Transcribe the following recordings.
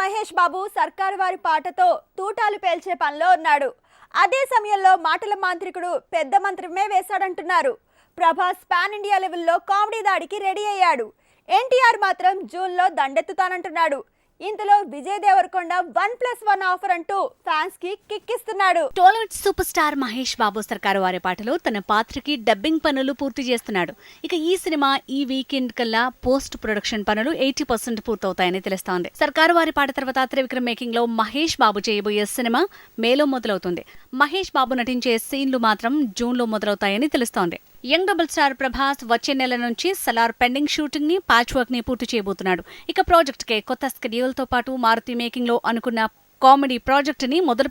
మహేష్ బాబు సర్కారు వారి పాటతో తూటాలు పేల్చే పనిలో ఉన్నాడు. అదే సమయంలో మాటల మాంత్రికుడు పెద్ద మంత్రమే వేశాడంటున్నారు. ప్రభాస్ పాన్ ఇండియా లెవెల్లో కామెడీ దాడికి రెడీ అయ్యాడు. ఎన్టీఆర్ మాత్రం జూన్లో దండెత్తుతానంటున్నాడు. ఇంతలో Vijay Deverakonda one plus one offer అంటూ ఫ్యాన్స్కి కిక్కిస్తున్నాడు. Tollywood super star Mahesh Babu Sarkaru Vaari పాటలో తన పాత్రకి డబ్బింగ్ పనులు పూర్తి చేస్తున్నాడు. ఇక ఈ సినిమా ఈ వీకెండ్ కల్లా పోస్ట్ ప్రొడక్షన్ పనులు ఎయిటీ పర్సెంట్ పూర్తవుతాయని తెలుస్తోంది. సర్కారు వారి పాట తర్వాత త్రివిక్రమ్ మేకింగ్లో మహేష్ బాబు చేయబోయే సినిమా మేలో మొదలవుతుంది. మహేష్ బాబు నటించే సీన్లు మాత్రం జూన్లో మొదలవుతాయని తెలుస్తోంది. యంగ్ డబుల్ స్టార్ ప్రభాస్ వచ్చే నెల నుంచి సలార్ పెండింగ్ షూటింగ్ని ప్యాచ్ వర్క్ని పూర్తి చేయబోతున్నాడు. ఇక ప్రాజెక్ట్ కే కొత్త స్కెడ్యూల్తో పాటు మారుతి మేకింగ్లో అనుకున్న కామెడీ ప్రాజెక్ట్ని మొదలు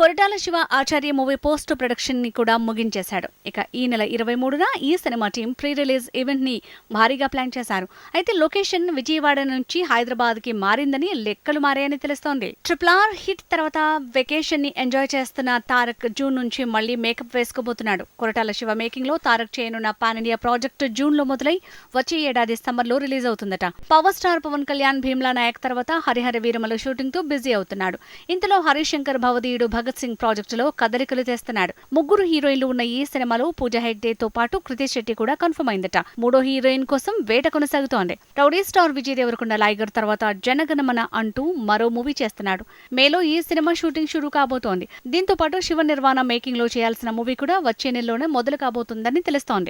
కొరటాల శివ ఆచార్య మూవీ పోస్ట్ ప్రొడక్షన్ని కూడా ముగించేశాడు. ఇక ఈ నెల ఇరవై మూడున ఈ సినిమా టీం ప్రీ రిలీజ్ ఈవెంట్ని భారీగా ప్లాన్ చేశారు. అయితే లొకేషన్ విజయవాడ నుంచి హైదరాబాద్కి మారిందని లెక్కలు మారాయని తెలుస్తోంది. ట్రిపుల్ ఆర్ హిట్ తర్వాత వెకేషన్ని ఎంజాయ్ చేస్తున్న తారక్ జూన్ నుంచి మళ్ళీ మేకప్ వేసుకోబోతున్నాడు. కొరటాల శివ మేకింగ్లో తారక్ చేయనున్న పాన్ ఇండియా ప్రాజెక్ట్ జూన్లో మొదలై వచ్చే ఏడాది సమ్మర్లో రిలీజ్ అవుతుందట. పవర్ స్టార్ పవన్ కళ్యాణ్ భీమ్లా నాయక్ తర్వాత హరిహర వీరమల షూటింగ్తో బిజీ అన్నాడు ఇంతలో హరిశంకర్ భవదీయుడు భగత్ సింగ్ ప్రాజెక్టులో కదలికలు చేస్తున్నాడు ముగ్గురు హీరోయిన్లు ఉన్న ఈ సినిమాలో పూజా హెగ్డేతో పాటు కృతి శెట్టి కూడా కన్ఫర్మ్ అయిందట. మూడో హీరోయిన్ కోసం వేట కొనసాగుతోంది. రౌడీ స్టార్ విజయ్ దేవరకొండ లైగర్ తర్వాత జనగణమన అంటూ మరో మూవీ చేస్తున్నాడు. మేలో ఈ సినిమా షూటింగ్ షురూ కాబోతోంది. దీంతో పాటు శివ నిర్వాణ మేకింగ్లో చేయాల్సిన మూవీ కూడా వచ్చే నెలలోనే మొదలు కాబోతుందని తెలుస్తోంది.